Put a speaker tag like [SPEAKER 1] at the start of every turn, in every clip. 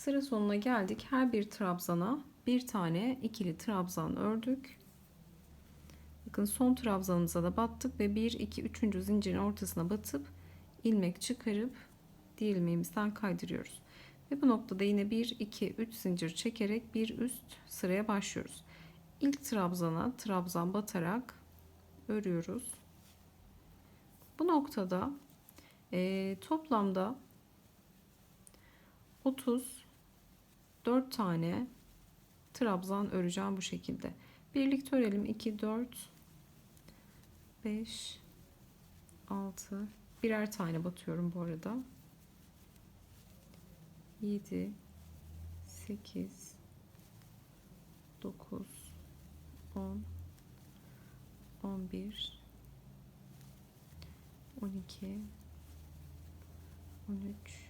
[SPEAKER 1] Sıra sonuna geldik. Her bir trabzana bir tane ikili trabzan ördük. Bakın son trabzanımıza da battık ve 1 2 3. zincirin ortasına batıp ilmek çıkarıp diğer ilmeğimizden kaydırıyoruz. Ve bu noktada yine 1 2 3 zincir çekerek bir üst sıraya başlıyoruz. İlk trabzana trabzan batarak örüyoruz. Bu noktada e, toplamda 34 tane trabzan öreceğim bu şekilde. Birlikte örelim. 2 4 5 6 birer tane batıyorum bu arada. 7 8 9 10 11 12 13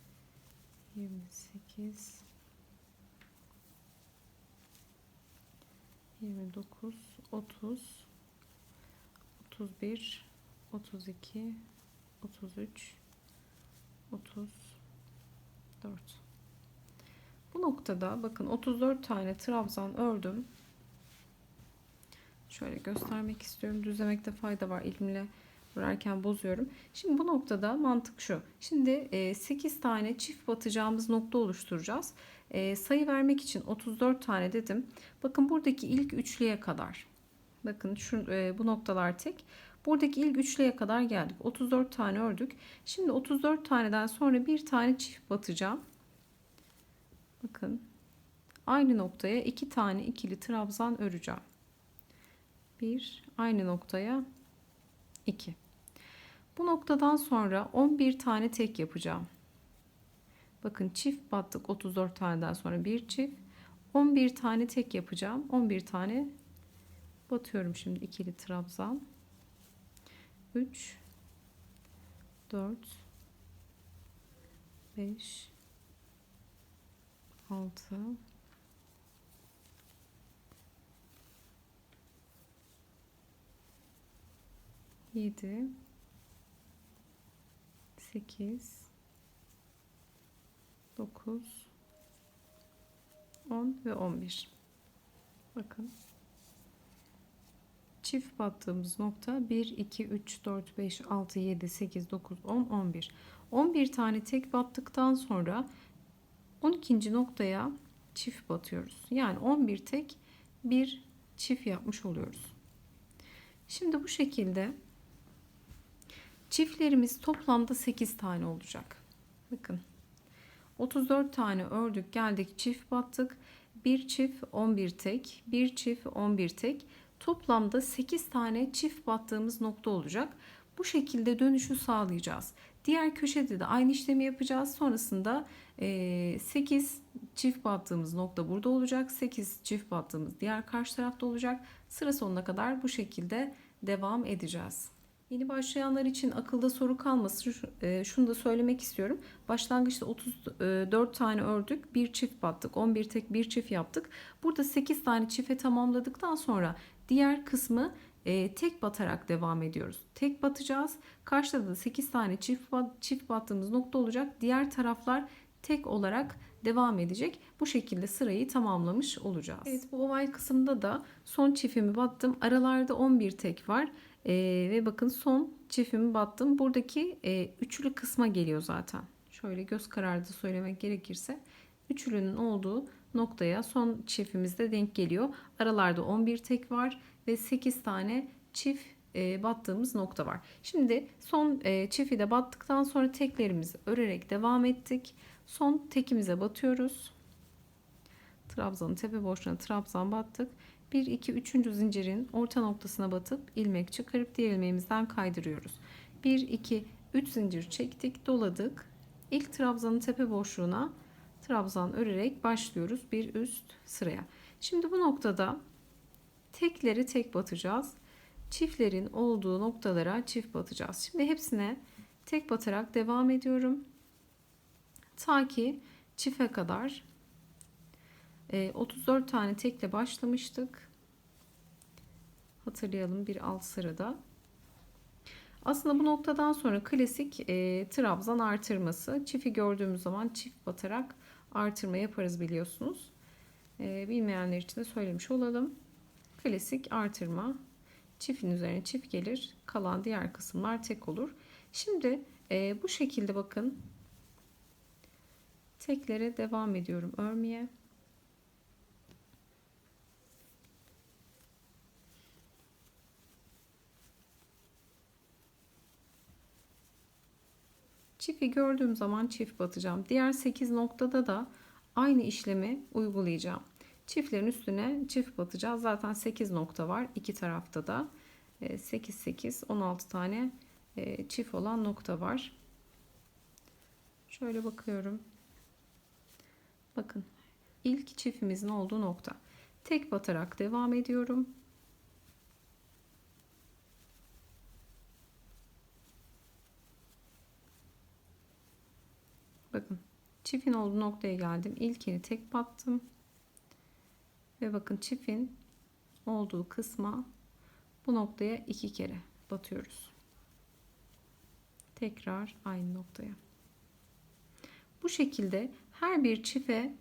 [SPEAKER 1] 28 29 30 31 32 33 34 bu noktada bakın 34 tane trabzan ördüm. Şöyle göstermek istiyorum. Düzlemekte fayda var. Elimle örerken bozuyorum. Şimdi bu noktada mantık şu. Şimdi 8 tane çift batacağımız nokta oluşturacağız. E, sayı vermek için 34 tane dedim. Bakın buradaki ilk üçlüye kadar. Bakın şu e, bu noktalar tek. Buradaki ilk üçlüye kadar geldik. 34 tane ördük. Şimdi 34 taneden sonra bir tane çift batacağım. Bakın. Aynı noktaya iki tane ikili trabzan öreceğim. Bir aynı noktaya 2 bu noktadan sonra 11 tane tek yapacağım. Bakın çift battık 34 taneden sonra bir çift. 11 tane tek yapacağım. 11 tane batıyorum şimdi ikili trabzan. 3 4 5 6 7 8 9 10 ve 11 bakın. Çift battığımız nokta 1 2 3 4 5 6 7 8 9 10 11 11 tane tek battıktan sonra 12. noktaya çift batıyoruz. Yani 11 tek bir çift yapmış oluyoruz. Şimdi bu şekilde çiftlerimiz toplamda 8 tane olacak bakın 34 tane ördük geldik çift battık bir çift 11 tek bir çift 11 tek toplamda 8 tane çift battığımız nokta olacak. Bu şekilde dönüşü sağlayacağız. Diğer köşede de aynı işlemi yapacağız. Sonrasında 8 çift battığımız nokta burada olacak. 8 çift battığımız diğer karşı tarafta olacak. Sıra sonuna kadar bu şekilde devam edeceğiz. Yeni başlayanlar için akılda soru kalmasın. Şunu da söylemek istiyorum. Başlangıçta 34 tane ördük. Bir çift battık. 11 tek bir çift yaptık. Burada 8 tane çifte tamamladıktan sonra diğer kısmı tek batarak devam ediyoruz. Tek batacağız. Karşıda da 8 tane çift, bat, çift battığımız nokta olacak. Diğer taraflar tek olarak devam edecek. Bu şekilde sırayı tamamlamış olacağız. Evet bu oval kısımda da son çiftimi battım. Aralarda 11 tek var. Ee, ve bakın son çiftimi battım. Buradaki e, üçlü kısma geliyor zaten. Şöyle göz kararı söylemek gerekirse üçlünün olduğu noktaya son çiftimizde denk geliyor. Aralarda 11 tek var ve 8 tane çift e, battığımız nokta var. Şimdi son e, çifti de battıktan sonra teklerimizi örerek devam ettik. Son tekimize batıyoruz. Trabzanın tepe boşluğuna trabzan battık. 1 2 3. zincirin orta noktasına batıp ilmek çıkarıp diğer ilmeğimizden kaydırıyoruz. 1 2 3 zincir çektik, doladık. İlk trabzanın tepe boşluğuna trabzan örerek başlıyoruz bir üst sıraya. Şimdi bu noktada tekleri tek batacağız. Çiftlerin olduğu noktalara çift batacağız. Şimdi hepsine tek batarak devam ediyorum. Ta ki çife kadar e, 34 tane tekle başlamıştık. Hatırlayalım bir alt sırada. Aslında bu noktadan sonra klasik e, trabzan artırması. Çifi gördüğümüz zaman çift batarak artırma yaparız biliyorsunuz. E, bilmeyenler için de söylemiş olalım. Klasik artırma. Çiftin üzerine çift gelir. Kalan diğer kısımlar tek olur. Şimdi e, bu şekilde bakın. Teklere devam ediyorum örmeye. Çifi gördüğüm zaman çift batacağım. Diğer 8 noktada da aynı işlemi uygulayacağım. Çiftlerin üstüne çift batacağız. Zaten 8 nokta var iki tarafta da. 8 8 16 tane e, çift olan nokta var. Şöyle bakıyorum. Bakın ilk çiftimizin olduğu nokta. Tek batarak devam ediyorum. Bakın çiftin olduğu noktaya geldim. İlkini tek battım. Ve bakın çiftin olduğu kısma bu noktaya iki kere batıyoruz. Tekrar aynı noktaya. Bu şekilde her bir çife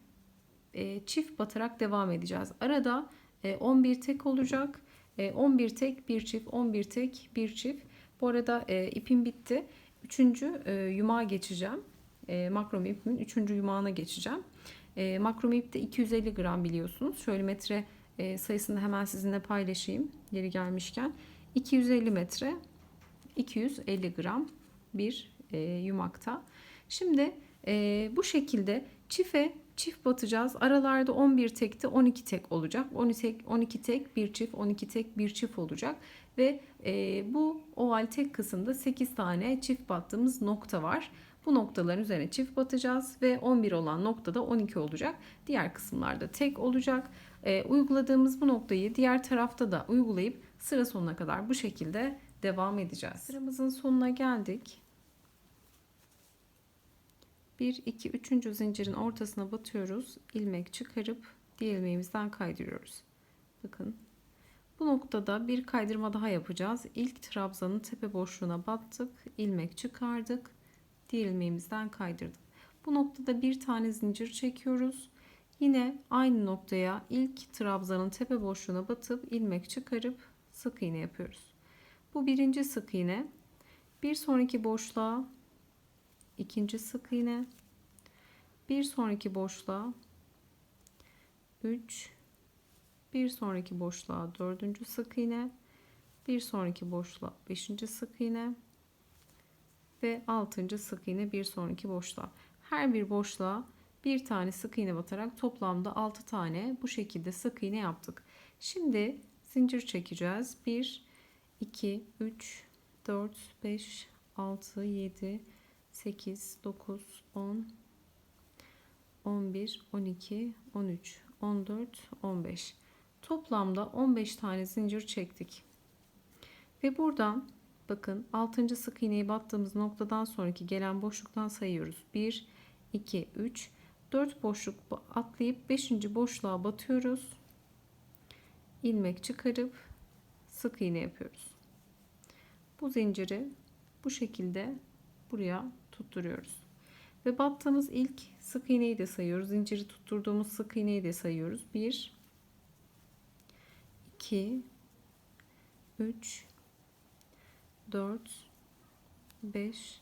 [SPEAKER 1] e, çift batarak devam edeceğiz. Arada e, 11 tek olacak. E, 11 tek bir çift, 11 tek bir çift. Bu arada e, ipim bitti. Üçüncü e, yumağa geçeceğim e, makrom ipimin 3. yumağına geçeceğim. E, makrom ip de 250 gram biliyorsunuz. Şöyle metre e, sayısını hemen sizinle paylaşayım yeri gelmişken. 250 metre 250 gram bir e, yumakta. Şimdi e, bu şekilde çife çift batacağız. Aralarda 11 tekte 12 tek olacak. 12 tek, 12 tek bir çift, 12 tek bir çift olacak. Ve e, bu oval tek kısımda 8 tane çift battığımız nokta var. Bu noktaların üzerine çift batacağız ve 11 olan noktada 12 olacak. Diğer kısımlarda tek olacak. E, uyguladığımız bu noktayı diğer tarafta da uygulayıp sıra sonuna kadar bu şekilde devam edeceğiz. Sıramızın sonuna geldik. 1 2 3. zincirin ortasına batıyoruz. ilmek çıkarıp diğer ilmeğimizden kaydırıyoruz. Bakın. Bu noktada bir kaydırma daha yapacağız. İlk trabzanın tepe boşluğuna battık, ilmek çıkardık diğer ilmeğimizden kaydırdık. Bu noktada bir tane zincir çekiyoruz. Yine aynı noktaya ilk trabzanın tepe boşluğuna batıp ilmek çıkarıp sık iğne yapıyoruz. Bu birinci sık iğne. Bir sonraki boşluğa ikinci sık iğne. Bir sonraki boşluğa 3 bir sonraki boşluğa dördüncü sık iğne bir sonraki boşluğa beşinci sık iğne ve 6. sık iğne bir sonraki boşluğa. Her bir boşluğa bir tane sık iğne batarak toplamda 6 tane bu şekilde sık iğne yaptık. Şimdi zincir çekeceğiz. 1 2 3 4 5 6 7 8 9 10 11 12 13 14 15 toplamda 15 tane zincir çektik. Ve buradan Bakın 6. sık iğneyi battığımız noktadan sonraki gelen boşluktan sayıyoruz. 1, 2, 3, 4 boşluk atlayıp 5. boşluğa batıyoruz. ilmek çıkarıp sık iğne yapıyoruz. Bu zinciri bu şekilde buraya tutturuyoruz. Ve battığımız ilk sık iğneyi de sayıyoruz. Zinciri tutturduğumuz sık iğneyi de sayıyoruz. 1 2 3 4 5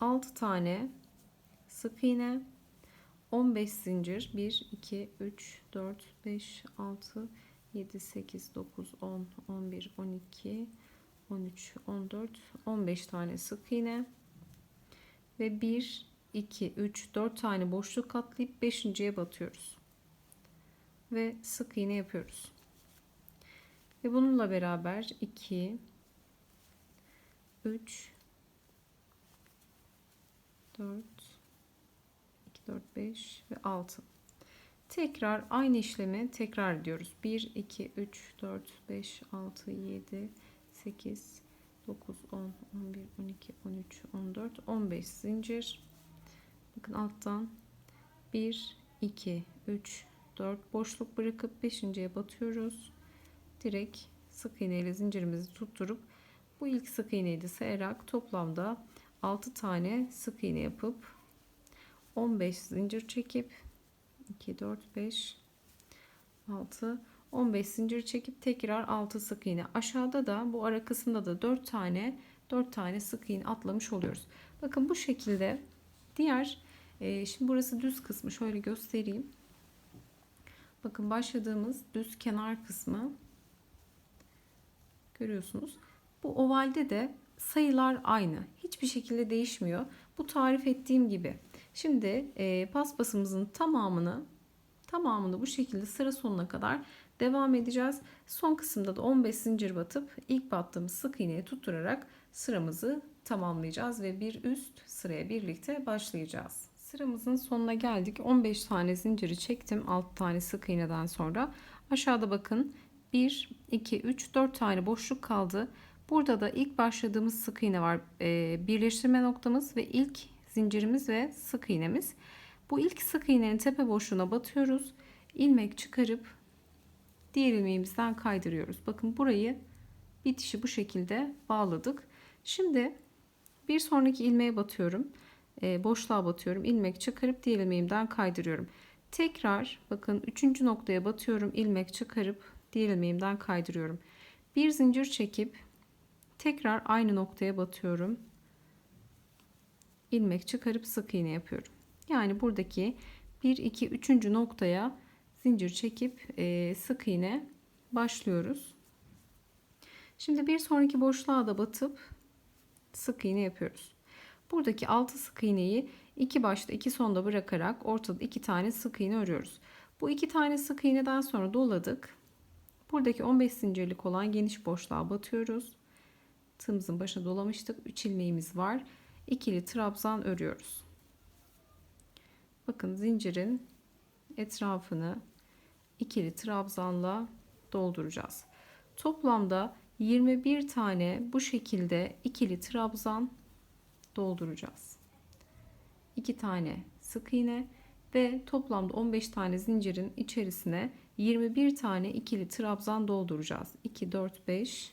[SPEAKER 1] 6 tane sık iğne. 15 zincir. 1 2 3 4 5 6 7 8 9 10 11 12 13 14 15 tane sık iğne. Ve 1 2 3 4 tane boşluk katlayıp 5.'ye batıyoruz. Ve sık iğne yapıyoruz. Ve bununla beraber 2 3 4 4, 5 ve 6. Tekrar aynı işlemi tekrar ediyoruz. 1, 2, 3, 4, 5, 6, 7, 8, 9, 10, 11, 12, 13, 14, 15 zincir. Bakın alttan 1, 2, 3, 4 boşluk bırakıp 5.ye batıyoruz. Direkt sık iğne ile zincirimizi tutturup bu ilk sık iğneyi de sayarak toplamda 6 tane sık iğne yapıp 15 zincir çekip 2 4 5 6 15 zincir çekip tekrar 6 sık iğne. Aşağıda da bu ara kısımda da 4 tane 4 tane sık iğne atlamış oluyoruz. Bakın bu şekilde diğer e, şimdi burası düz kısmı şöyle göstereyim. Bakın başladığımız düz kenar kısmı görüyorsunuz. Bu ovalde de sayılar aynı. Hiçbir şekilde değişmiyor. Bu tarif ettiğim gibi. Şimdi e, paspasımızın tamamını tamamını bu şekilde sıra sonuna kadar devam edeceğiz. Son kısımda da 15 zincir batıp ilk battığımız sık iğneyi tutturarak sıramızı tamamlayacağız ve bir üst sıraya birlikte başlayacağız. Sıramızın sonuna geldik. 15 tane zinciri çektim 6 tane sık iğneden sonra. Aşağıda bakın 1, 2, 3, 4 tane boşluk kaldı. Burada da ilk başladığımız sık iğne var. Ee, birleştirme noktamız ve ilk zincirimiz ve sık iğnemiz. Bu ilk sık iğnenin tepe boşluğuna batıyoruz. ilmek çıkarıp diğer ilmeğimizden kaydırıyoruz. Bakın burayı bitişi bu şekilde bağladık. Şimdi bir sonraki ilmeğe batıyorum. Ee, boşluğa batıyorum. ilmek çıkarıp diğer ilmeğimden kaydırıyorum. Tekrar bakın üçüncü noktaya batıyorum. ilmek çıkarıp diğer ilmeğimden kaydırıyorum. Bir zincir çekip tekrar aynı noktaya batıyorum. ilmek çıkarıp sık iğne yapıyorum. Yani buradaki 1 2 3. noktaya zincir çekip e, sık iğne başlıyoruz. Şimdi bir sonraki boşluğa da batıp sık iğne yapıyoruz. Buradaki 6 sık iğneyi iki başta iki sonda bırakarak ortada iki tane sık iğne örüyoruz. Bu iki tane sık iğneden sonra doladık. Buradaki 15 zincirlik olan geniş boşluğa batıyoruz. Tığımızın başına dolamıştık. 3 ilmeğimiz var. İkili trabzan örüyoruz. Bakın zincirin etrafını ikili trabzanla dolduracağız. Toplamda 21 tane bu şekilde ikili trabzan dolduracağız. 2 tane sık iğne ve toplamda 15 tane zincirin içerisine 21 tane ikili trabzan dolduracağız. 2 4 5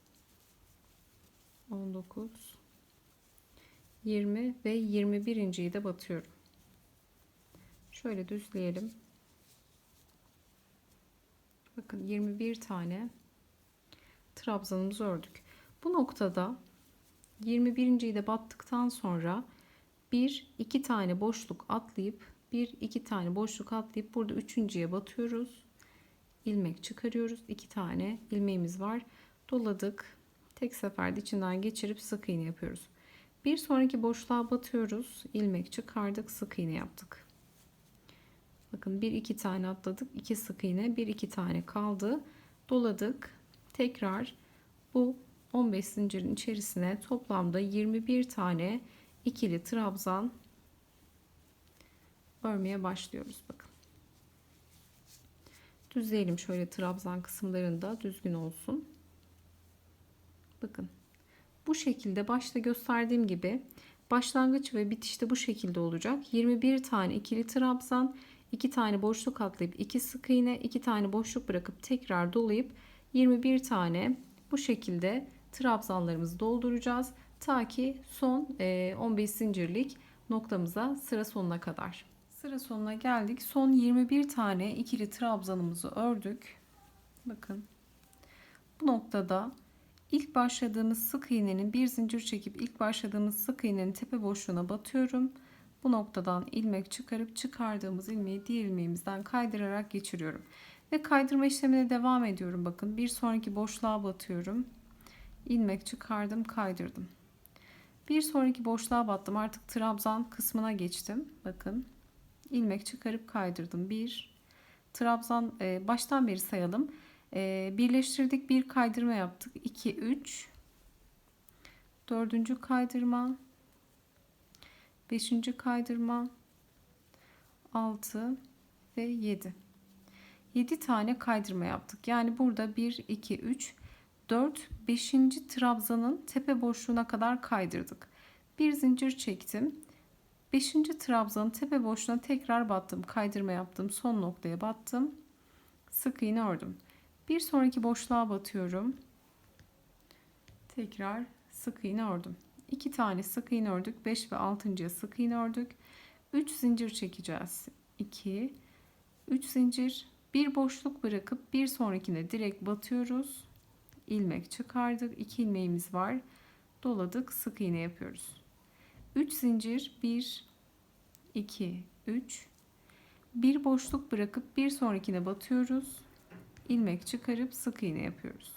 [SPEAKER 1] 19 20 ve 21.yi de batıyorum. Şöyle düzleyelim. Bakın 21 tane trabzanımızı ördük. Bu noktada 21.yi de battıktan sonra 1 2 tane boşluk atlayıp 1 2 tane boşluk atlayıp burada üçüncüye batıyoruz. ilmek çıkarıyoruz. 2 tane ilmeğimiz var. Doladık. Tek seferde içinden geçirip sık iğne yapıyoruz. Bir sonraki boşluğa batıyoruz. ilmek çıkardık. Sık iğne yaptık. Bakın bir iki tane atladık. 2 sık iğne. bir iki tane kaldı. Doladık. Tekrar bu 15 zincirin içerisine toplamda 21 tane ikili trabzan örmeye başlıyoruz. Bakın. Düzleyelim şöyle trabzan kısımlarında düzgün olsun. Bakın. Bu şekilde başta gösterdiğim gibi başlangıç ve bitişte bu şekilde olacak. 21 tane ikili trabzan, 2 tane boşluk atlayıp 2 sık iğne, 2 tane boşluk bırakıp tekrar dolayıp 21 tane bu şekilde trabzanlarımızı dolduracağız. Ta ki son 15 zincirlik noktamıza sıra sonuna kadar. Sıra sonuna geldik. Son 21 tane ikili trabzanımızı ördük. Bakın. Bu noktada ilk başladığımız sık iğnenin bir zincir çekip ilk başladığımız sık iğnenin tepe boşluğuna batıyorum. Bu noktadan ilmek çıkarıp çıkardığımız ilmeği diğer ilmeğimizden kaydırarak geçiriyorum. Ve kaydırma işlemine devam ediyorum. Bakın bir sonraki boşluğa batıyorum. ilmek çıkardım, kaydırdım. Bir sonraki boşluğa battım. Artık trabzan kısmına geçtim. Bakın ilmek çıkarıp kaydırdım. Bir trabzan e, baştan beri sayalım. E, birleştirdik. Bir kaydırma yaptık. 2 3 dördüncü kaydırma beşinci kaydırma 6 ve 7 7 tane kaydırma yaptık. Yani burada 1 2 3 4 5. trabzanın tepe boşluğuna kadar kaydırdık. Bir zincir çektim. 5. trabzanın tepe boşluğuna tekrar battım. Kaydırma yaptım. Son noktaya battım. Sık iğne ördüm. Bir sonraki boşluğa batıyorum. Tekrar sık iğne ördüm. 2 tane sık iğne ördük. 5 ve 6.ya sık iğne ördük. 3 zincir çekeceğiz. 2 3 zincir bir boşluk bırakıp bir sonrakine direkt batıyoruz. ilmek çıkardık. 2 ilmeğimiz var. Doladık. Sık iğne yapıyoruz. 3 zincir 1 2 3 bir boşluk bırakıp bir sonrakine batıyoruz. İlmek çıkarıp sık iğne yapıyoruz.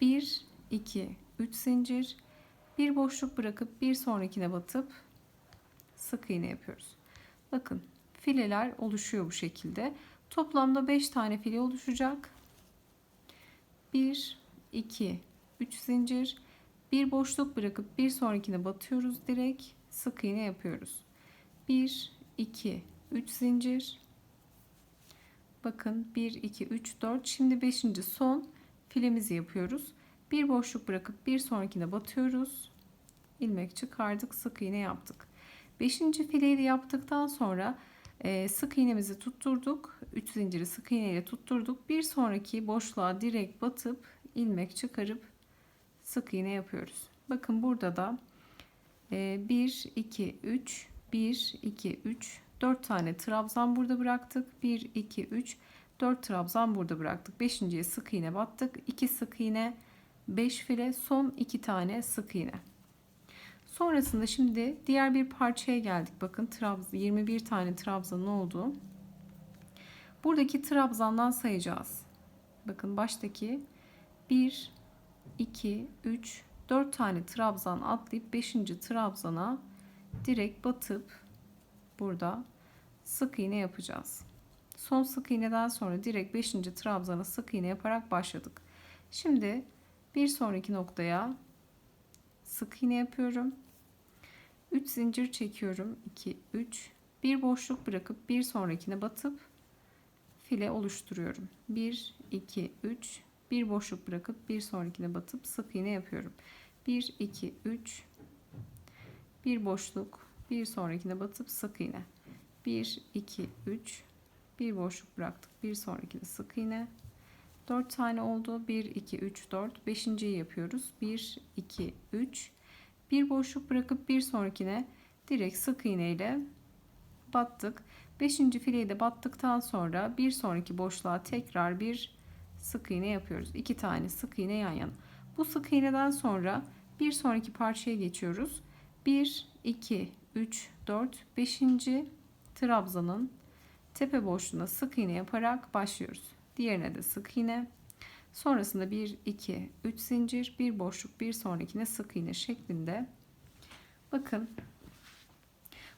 [SPEAKER 1] 1 2 3 zincir bir boşluk bırakıp bir sonrakine batıp sık iğne yapıyoruz. Bakın fileler oluşuyor bu şekilde. Toplamda 5 tane file oluşacak. 1 2 3 zincir bir boşluk bırakıp bir sonrakine batıyoruz direkt sık iğne yapıyoruz. 1 2 3 zincir bakın 1 2 3 4 şimdi 5. son filemizi yapıyoruz. Bir boşluk bırakıp bir sonrakine batıyoruz. ilmek çıkardık, sık iğne yaptık. 5. fileyi de yaptıktan sonra e, sık iğnemizi tutturduk. 3 zinciri sık iğne ile tutturduk. Bir sonraki boşluğa direkt batıp ilmek çıkarıp sık iğne yapıyoruz. Bakın burada da 1 2 3 1 2 3 4 tane trabzan burada bıraktık. 1 2 3 4 trabzan burada bıraktık. 5.ye sık iğne battık. 2 sık iğne 5 file son 2 tane sık iğne. Sonrasında şimdi diğer bir parçaya geldik. Bakın trabzan 21 tane trabzan oldu. Buradaki trabzandan sayacağız. Bakın baştaki 1 2 3 4 tane trabzan atlayıp 5. trabzana direkt batıp burada sık iğne yapacağız. Son sık iğneden sonra direkt 5. trabzana sık iğne yaparak başladık. Şimdi bir sonraki noktaya sık iğne yapıyorum. 3 zincir çekiyorum. 2 3 bir boşluk bırakıp bir sonrakine batıp file oluşturuyorum. 1 2 3 bir boşluk bırakıp bir sonrakine batıp sık iğne yapıyorum. 1 2 3 bir boşluk bir sonrakine batıp sık iğne. 1 2 3 bir boşluk bıraktık. Bir sonrakine sık iğne. 4 tane oldu. 1 2 3 4 5.yi yapıyoruz. 1 2 3 bir boşluk bırakıp bir sonrakine direkt sık iğne ile battık. 5. fileyi de battıktan sonra bir sonraki boşluğa tekrar bir sık iğne yapıyoruz. 2 tane sık iğne yan yana. Bu sık iğneden sonra bir sonraki parçaya geçiyoruz. 1 2 3 4 5. trabzanın tepe boşluğuna sık iğne yaparak başlıyoruz. Diğerine de sık iğne. Sonrasında 1 2 3 zincir, bir boşluk, bir sonrakine sık iğne şeklinde. Bakın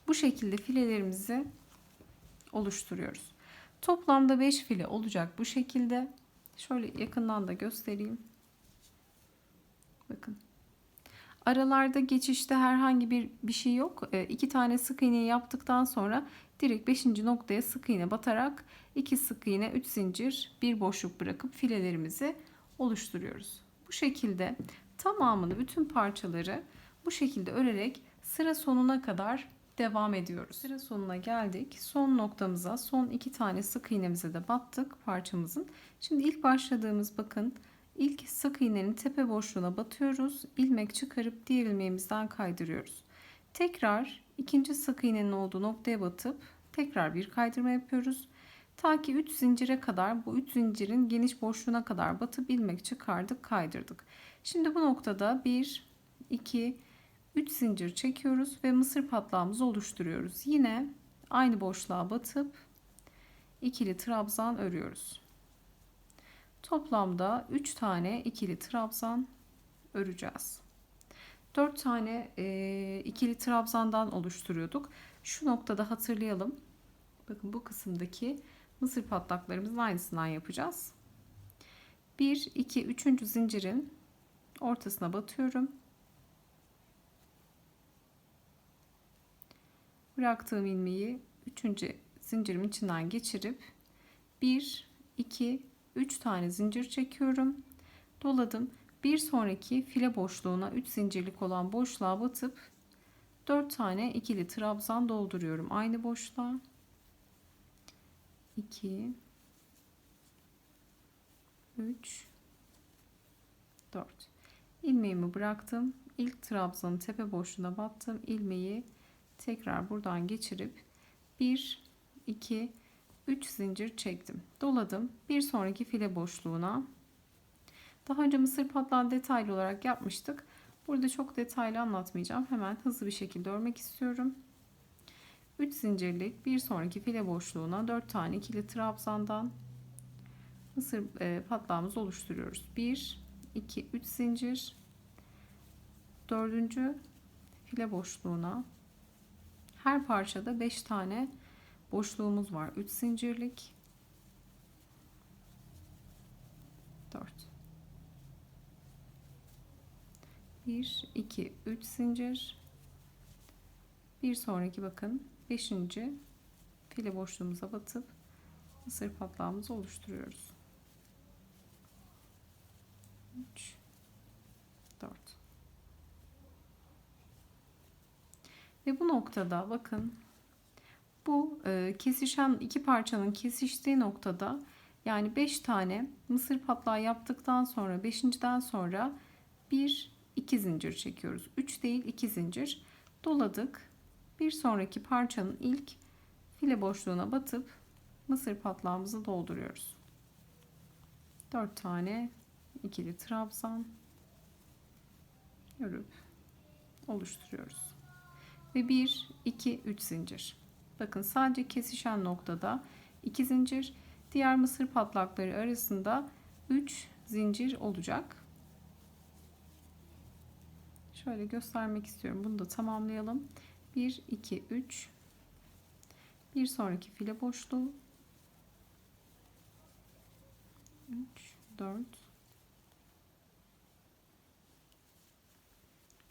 [SPEAKER 1] bu şekilde filelerimizi oluşturuyoruz. Toplamda 5 file olacak bu şekilde. Şöyle yakından da göstereyim. Bakın. Aralarda geçişte herhangi bir bir şey yok. E, iki tane sık iğne yaptıktan sonra direkt 5. noktaya sık iğne batarak 2 sık iğne 3 zincir bir boşluk bırakıp filelerimizi oluşturuyoruz. Bu şekilde tamamını bütün parçaları bu şekilde örerek sıra sonuna kadar devam ediyoruz. Sıra sonuna geldik. Son noktamıza son iki tane sık iğnemize de battık parçamızın. Şimdi ilk başladığımız bakın ilk sık iğnenin tepe boşluğuna batıyoruz. ilmek çıkarıp diğer ilmeğimizden kaydırıyoruz. Tekrar ikinci sık iğnenin olduğu noktaya batıp tekrar bir kaydırma yapıyoruz. Ta ki 3 zincire kadar bu 3 zincirin geniş boşluğuna kadar batıp ilmek çıkardık kaydırdık. Şimdi bu noktada 1 2 3 zincir çekiyoruz ve mısır patlağımızı oluşturuyoruz. Yine aynı boşluğa batıp ikili trabzan örüyoruz. Toplamda 3 tane ikili trabzan öreceğiz. 4 tane e, ikili trabzandan oluşturuyorduk. Şu noktada hatırlayalım. Bakın bu kısımdaki mısır patlaklarımızın aynısından yapacağız. 1, 2, 3. zincirin ortasına batıyorum. Bıraktığım ilmeği 3. zincirimin içinden geçirip 1, 2, 3 tane zincir çekiyorum. Doladım. Bir sonraki file boşluğuna 3 zincirlik olan boşluğa batıp 4 tane ikili trabzan dolduruyorum. Aynı boşluğa. 2 3 4 ilmeğimi bıraktım. İlk trabzanın tepe boşluğuna battım. ilmeği tekrar buradan geçirip 1 2 3 zincir çektim. Doladım. Bir sonraki file boşluğuna daha önce mısır patlağı detaylı olarak yapmıştık. Burada çok detaylı anlatmayacağım. Hemen hızlı bir şekilde örmek istiyorum. 3 zincirlik bir sonraki file boşluğuna 4 tane ikili trabzandan mısır e, patlağımızı oluşturuyoruz. 1 2 3 zincir 4. file boşluğuna her parçada 5 tane boşluğumuz var. 3 zincirlik. 4 1 2 3 zincir. Bir sonraki bakın. 5. file boşluğumuza batıp mısır patlağımızı oluşturuyoruz. 3 4 ve bu noktada bakın bu e, kesişen iki parçanın kesiştiği noktada yani 5 tane mısır patlağı yaptıktan sonra 5.den sonra bir 2 zincir çekiyoruz. 3 değil 2 zincir doladık. Bir sonraki parçanın ilk file boşluğuna batıp mısır patlağımızı dolduruyoruz. 4 tane ikili trabzan örüp oluşturuyoruz. Ve 1 2 3 zincir. Bakın sadece kesişen noktada 2 zincir, diğer mısır patlakları arasında 3 zincir olacak. Şöyle göstermek istiyorum. Bunu da tamamlayalım. 1, 2, 3. Bir sonraki file boşluğu. 3, 4.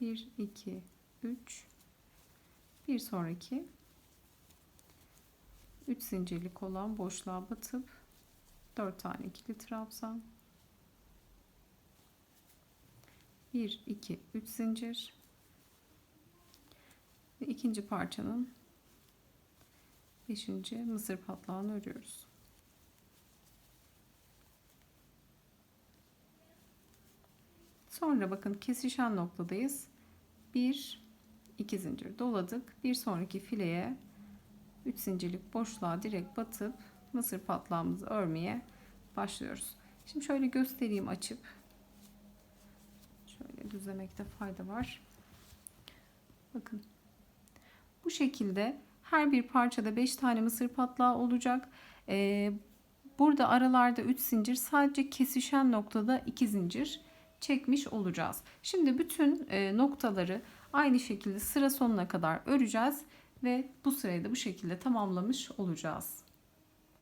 [SPEAKER 1] 1, 2, 3. Bir sonraki 3 zincirlik olan boşluğa batıp 4 tane ikili trabzan 1 2 3 zincir ve ikinci parçanın 5. mısır patlağını örüyoruz. Sonra bakın kesişen noktadayız. 1 2 zincir doladık. Bir sonraki fileye 3 zincirlik boşluğa direkt batıp mısır patlağımızı örmeye başlıyoruz. Şimdi şöyle göstereyim açıp Şöyle düzlemekte fayda var. Bakın. Bu şekilde her bir parçada 5 tane mısır patlağı olacak. Ee, burada aralarda 3 zincir sadece kesişen noktada 2 zincir çekmiş olacağız. Şimdi bütün e, noktaları aynı şekilde sıra sonuna kadar öreceğiz ve bu sırayı da bu şekilde tamamlamış olacağız.